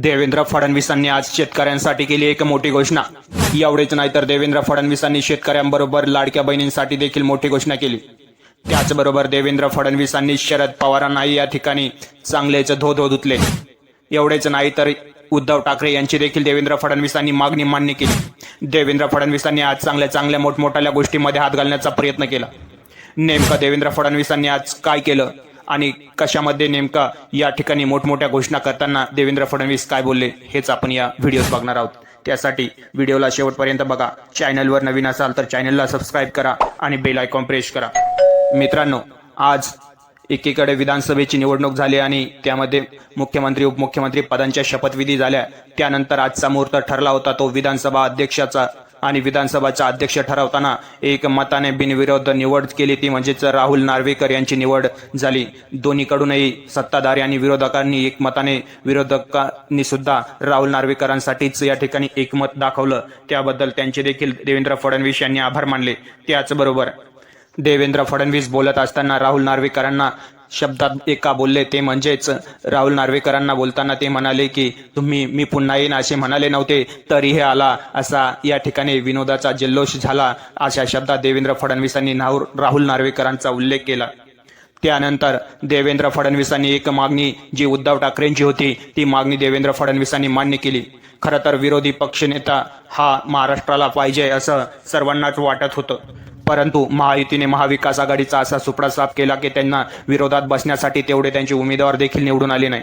देवेंद्र फडणवीसांनी आज शेतकऱ्यांसाठी केली एक मोठी घोषणा. एवढेच नाही तर देवेंद्र फडणवीसांनी शेतकऱ्यांबरोबर लाडक्या बहिणींसाठी देखील मोठी घोषणा केली. त्याचबरोबर देवेंद्र फडणवीसांनी शरद पवारांनाही या ठिकाणी चांगलेच धो धो धुतले. एवढेच नाही तर उद्धव ठाकरे यांची देखील देवेंद्र फडणवीसांनी मागणी मान्य केली. देवेंद्र फडणवीसांनी आज चांगल्या चांगल्या मोठमोठ्या गोष्टीमध्ये हात घालण्याचा प्रयत्न केला. नेमकं देवेंद्र फडणवीसांनी आज काय केलं? आणि कशामध्ये नेमका या ठिकाणी मोठमोठ्या घोषणा करताना देवेंद्र फडणवीस काय बोलले हेच आपण या व्हिडिओत बघणार आहोत. त्यासाठी व्हिडिओला शेवटपर्यंत बघा. चॅनलवर नवीन असाल तर चॅनलला सबस्क्राईब करा आणि बेल आयकॉन प्रेस करा. मित्रांनो आज एकीकडे विधानसभेची निवडणूक झाली आणि त्यामध्ये मुख्यमंत्री उपमुख्यमंत्री पदांच्या शपथविधी झाल्या. त्यानंतर आजचा मुहूर्त ठरला होता. तो विधानसभा अध्यक्षाचा आणि विधानसभाचा अध्यक्ष ठरवताना एक मताने बिनविरोध निवड केली ती म्हणजेच राहुल नार्वेकर यांची निवड झाली. दोन्हीकडूनही सत्ताधारी आणि विरोधकांनी एकमताने विरोधकांनी सुद्धा राहुल नार्वेकरांसाठीच या ठिकाणी एकमत दाखवलं. त्याबद्दल त्यांचे देखील देवेंद्र फडणवीस यांनी आभार मानले. त्याचबरोबर देवेंद्र फडणवीस बोलत असताना राहुल नार्वेकरांना शब्दात एका बोलले ते म्हणजेच राहुल नार्वेकरांना बोलताना ते म्हणाले की तुम्ही मी पुन्हा येईन असे म्हणाले नव्हते तरीही आला असा या ठिकाणी विनोदाचा जल्लोष झाला अशा शब्दात देवेंद्र फडणवीसांनी राहुल नार्वेकरांचा उल्लेख केला. त्यानंतर देवेंद्र फडणवीसांनी एक मागणी जी उद्धव ठाकरेंची होती ती मागणी देवेंद्र फडणवीसांनी मान्य केली. खरं तर विरोधी पक्षनेता हा महाराष्ट्राला पाहिजे असं सर्वांनाच वाटत होतं. परंतु महायुतीने महाविकास आघाडीचा असा सुपडा साफ केला की त्यांना विरोधात बसण्यासाठी तेवढे त्यांचे उमेदवार देखील निवडून आले नाही.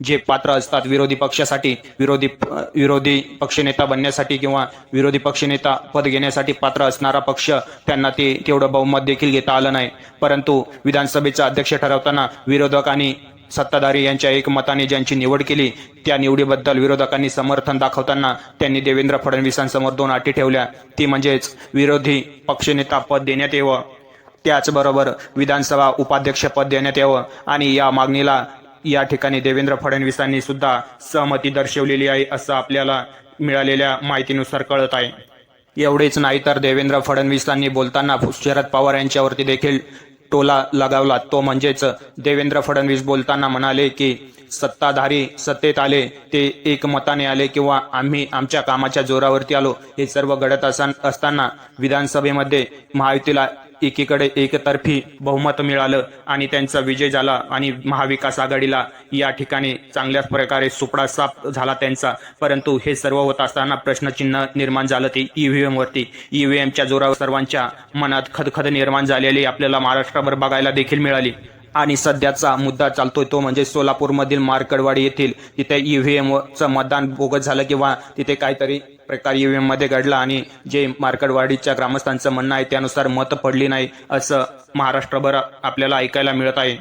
जे पात्र असतात विरोधी पक्षासाठी विरोधी विरोधी पक्षनेता बनण्यासाठी किंवा विरोधी पक्षनेता पद घेण्यासाठी पात्र असणारा पक्ष त्यांना ते तेवढं बहुमत देखील घेता आलं नाही. परंतु विधानसभेचा अध्यक्ष ठरवताना विरोधकांनी सत्ताधारी यांच्या एकमताने ज्यांची निवड केली त्या निवडीबद्दल विरोधकांनी समर्थन दाखवताना त्यांनी देवेंद्र फडणवीसांसमोर दोन अटी ठेवल्या. ती म्हणजेच विरोधी पक्षनेता पद देण्यात यावं. त्याचबरोबर विधानसभा उपाध्यक्ष पद देण्यात यावं आणि या मागणीला या ठिकाणी देवेंद्र फडणवीसांनी सुद्धा सहमती दर्शवलेली आहे असं आपल्याला मिळालेल्या माहितीनुसार कळत आहे. एवढेच नाही तर देवेंद्र फडणवीसांनी बोलताना शरद पवार यांच्यावरती देखील टोला लगावला. तो म्हणजेच देवेंद्र फडणवीस बोलताना म्हणाले की सत्ताधारी सत्तेत आले ते एकमताने आले किंवा आम्ही आमच्या कामाच्या जोरावरती आलो हे सर्व घडत असताना विधानसभेमध्ये महायुतीला एकीकडे एकतर्फी बहुमत मिळालं आणि त्यांचा विजय झाला आणि महाविकास आघाडीला या ठिकाणी चांगल्याच प्रकारे सुपडा साफ झाला त्यांचा. परंतु हे सर्व होत असताना प्रश्नचिन्ह निर्माण झालं ते ईव्हीएम वरती. ईव्हीएमच्या जोरावर सर्वांच्या मनात खदखद निर्माण झालेली आपल्याला महाराष्ट्रभर बघायला देखील मिळाली. आणि सध्याचा मुद्दा चालतोय तो म्हणजे सोलापूरमधील मार्कडवाडी येथील तिथे ईव्हीएमचं मतदान बोगत झालं किंवा तिथे काहीतरी प्रकार ईव्हीएममध्ये घडला आणि जे मार्कडवाडीच्या ग्रामस्थांचं म्हणणं आहे त्यानुसार मतं पडली नाही असं महाराष्ट्रभर आपल्याला ऐकायला मिळत आहे.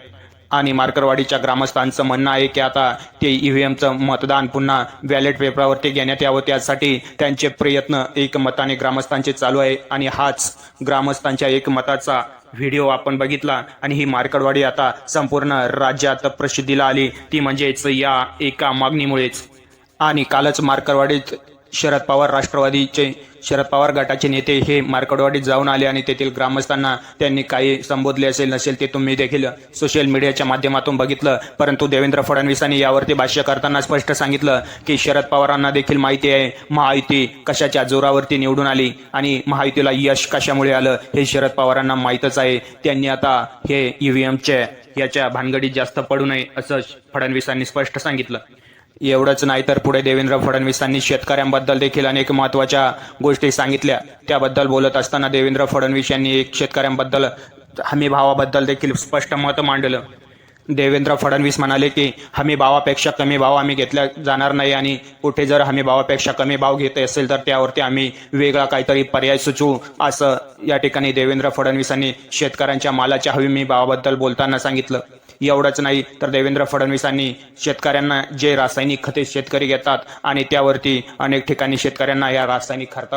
आणि मार्करवाडीच्या ग्रामस्थांचं म्हणणं आहे की आता ते ईव्हीएमचं मतदान पुन्हा बॅलेट पेपरावरती घेण्यात यावं. त्यासाठी त्यांचे प्रयत्न एकमताने ग्रामस्थांचे चालू आहे. आणि हाच ग्रामस्थांच्या एकमताचा व्हिडिओ आपण बघितला आणि ही मार्कडवाडी आता संपूर्ण राज्यात प्रसिद्धीला आली. ती म्हणजेच या एका मागणीमुळेच. आणि कालच मार्करवाडीत शरद पवार राष्ट्रवादीचे शरद पवार गटाचे नेते हे मार्कडवाडीत जाऊन आले आणि तेथील ग्रामस्थांना त्यांनी काही संबोधले असेल नसेल ते तुम्ही देखील सोशल मीडियाच्या माध्यमातून बघितलं. परंतु देवेंद्र फडणवीसांनी यावरती भाष्य करताना स्पष्ट सांगितलं की शरद पवारांना देखील माहिती आहे महायुती कशाच्या जोरावरती निवडून आली आणि महायुतीला यश कशामुळे आलं हे शरद पवारांना माहीतच आहे. त्यांनी आता हे ईव्हीएमच्या याच्या भानगडीत जास्त पडू नये असं फडणवीसांनी स्पष्ट सांगितलं. एवढंच नाही तर पुढे देवेंद्र फडणवीसांनी शेतकऱ्यांबद्दल देखील अनेक महत्त्वाच्या गोष्टी सांगितल्या. त्याबद्दल बोलत असताना देवेंद्र फडणवीस यांनी एक शेतकऱ्यांबद्दल हमीभावाबद्दल देखील स्पष्ट मत मांडलं. देवेंद्र फडणवीस म्हणाले की हमी भावापेक्षा कमी भाव आम्ही घेतला जाणार नाही आणि कुठे जर हमी भावापेक्षा कमी भाव घेत असेल तर त्यावरती आम्ही वेगळा काहीतरी पर्याय सुचवू असं या ठिकाणी देवेंद्र फडणवीसांनी शेतकऱ्यांच्या मालाच्या हमी भावाबद्दल बोलताना सांगितलं. एवढंच नाही तर देवेंद्र फडणवीसांनी शेतकऱ्यांना जे रासायनिक खते शेतकरी घेतात आणि त्यावरती अनेक ठिकाणी शेतकऱ्यांना या रासायनिक खत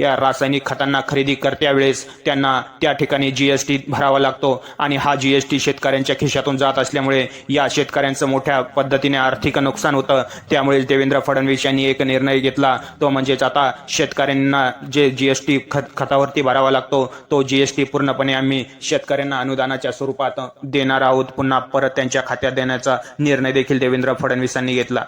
या रासायनिक खतांना खरेदी करत्या वेळेस त्यांना त्या ठिकाणी जीएसटी भरावा लागतो आणि हा जीएसटी शेतकऱ्यांच्या खिशातून जात असल्यामुळे या शेतकऱ्यांचं मोठ्या पद्धतीने आर्थिक नुकसान होतं. त्यामुळे देवेंद्र फडणवीस यांनी एक निर्णय घेतला. तो म्हणजेच आता शेतकऱ्यांना जे जीएसटी खत खतावरती भरावा लागतो तो जीएसटी पूर्णपणे आम्ही शेतकऱ्यांना अनुदानाच्या स्वरूपात देणार आहोत. पुन्हा परत त्यांच्या खात्यात देण्याचा निर्णय देखील देवेंद्र फडणवीसांनी घेतला.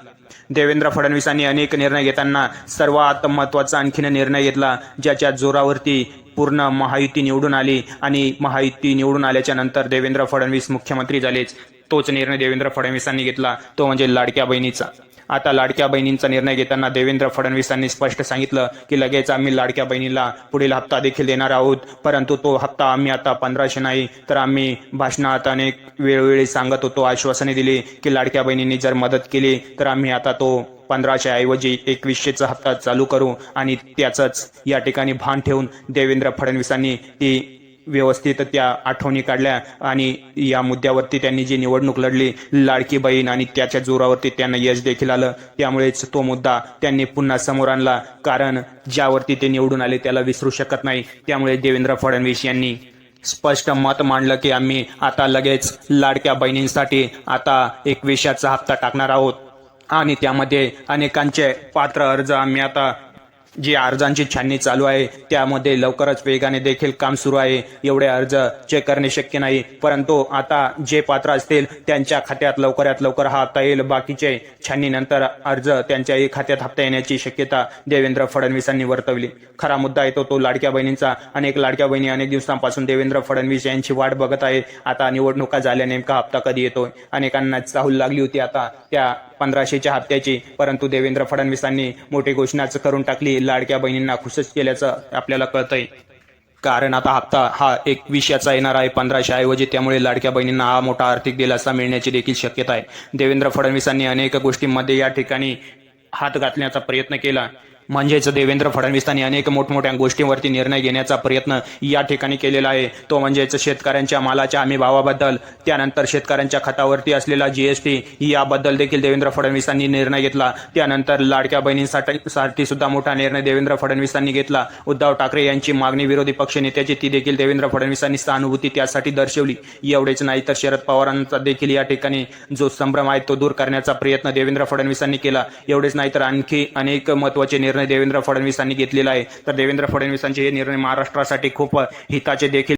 देवेंद्र फडणवीसांनी अनेक निर्णय घेताना सर्वात महत्त्वाचा आणखीन निर्णय घेतला ज्याच्या जोरावरती पूर्ण महायुती निवडून आली आणि महायुती निवडून आल्याच्यानंतर देवेंद्र फडणवीस मुख्यमंत्री झालेच. तोच निर्णय देवेंद्र फडणवीसांनी घेतला. तो म्हणजे लाडक्या बहिणीचा. आता लाडक्या बहिणींचा निर्णय घेताना देवेंद्र फडणवीसांनी स्पष्ट सांगितलं की लगेच आम्ही लाडक्या बहिणीला पुढील हप्ता देखील देणार आहोत. परंतु तो हप्ता आम्ही आता पंधराशे नाही तर आम्ही भाषणात अनेक वेळोवेळी सांगत होतो आश्वासने दिली की लाडक्या बहिणींनी जर मदत केली तर आम्ही आता तो पंधराशे ऐवजी एकवीसशेचा हप्ता चालू करू आणि त्याचंच या ठिकाणी भान ठेवून देवेंद्र फडणवीसांनी ती व्यवस्थित त्या आठवणी काढल्या आणि या मुद्द्यावरती त्यांनी जी निवडणूक लढली लाडकी बहीण आणि त्याच्या जोरावरती त्यांना यश देखील आलं. त्यामुळेच तो मुद्दा त्यांनी पुन्हा समोर आणला कारण ज्यावरती ते निवडून आले त्याला विसरू शकत नाही. त्यामुळे देवेंद्र फडणवीस यांनी स्पष्ट मत मांडलं की आम्ही आता लगेच लाडक्या बहिणींसाठी आता एकविशाचा हप्ता टाकणार आहोत. आणि त्यामध्ये अनेकांचे पात्र अर्ज आम्ही आता जी अर्जांची छाननी चालू आहे त्यामध्ये लवकरच वेगाने देखील काम सुरू आहे. एवढे अर्ज चेक करणे शक्य नाही. परंतु आता जे पात्र असतील त्यांच्या खात्यात लवकरात लवकर हा हप्ता येईल. बाकीचे छाननीनंतर अर्ज त्यांच्याही खात्यात हप्ता येण्याची शक्यता देवेंद्र फडणवीसांनी वर्तवली. खरा मुद्दा येतो तो लाडक्या बहिणींचा. अनेक लाडक्या बहिणी अनेक दिवसांपासून देवेंद्र फडणवीस यांची वाट बघत आहे. आता निवडणुका झाल्या नेमका हप्ता कधी येतोय? अनेकांना चाहूल लागली होती आता त्या पंधराशेच्या हप्त्याची. परंतु देवेंद्र फडणवीसांनी मोठी घोषणाच करून टाकली. लाडक्या बहिणींना खुशच केल्याचं आपल्याला कळतंय. कारण आता हप्ता हा एक विषयाचा येणार आहे. पंधराशे ऐवजी त्यामुळे लाडक्या बहिणींना हा मोठा आर्थिक दिलासा मिळण्याची देखील शक्यता आहे. देवेंद्र फडणवीसांनी अनेक गोष्टींमध्ये या ठिकाणी हात घातण्याचा प्रयत्न केला. म्हणजेच देवेंद्र फडणवीसांनी अनेक मोठमोठ्या गोष्टींवरती निर्णय घेण्याचा प्रयत्न या ठिकाणी केलेला आहे. तो म्हणजेच शेतकऱ्यांच्या मालाच्या हमी भावाबद्दल त्यानंतर शेतकऱ्यांच्या खतावरती असलेला जीएसटी याबद्दल देखील देवेंद्र फडणवीसांनी निर्णय घेतला. त्यानंतर लाडक्या बहिणींसाठी साठी सुद्धा मोठा निर्णय देवेंद्र फडणवीसांनी घेतला. उद्धव ठाकरे यांची मागणी विरोधी पक्ष नेत्याची ती देखील देवेंद्र फडणवीसांनी सहानुभूती त्यासाठी दर्शवली. एवढेच नाही तर शरद पवारांचा देखील या ठिकाणी जो संभ्रम आहे तो दूर करण्याचा प्रयत्न देवेंद्र फडणवीसांनी केला. एवढेच नाही तर आणखी अनेक महत्त्वाचे निर्णय देवेंद्र फडणवीसांनी घेतलेला आहे. तर देवेंद्र फडणवीसांचे हे निर्णय महाराष्ट्रासाठी खूप हिताचे देखील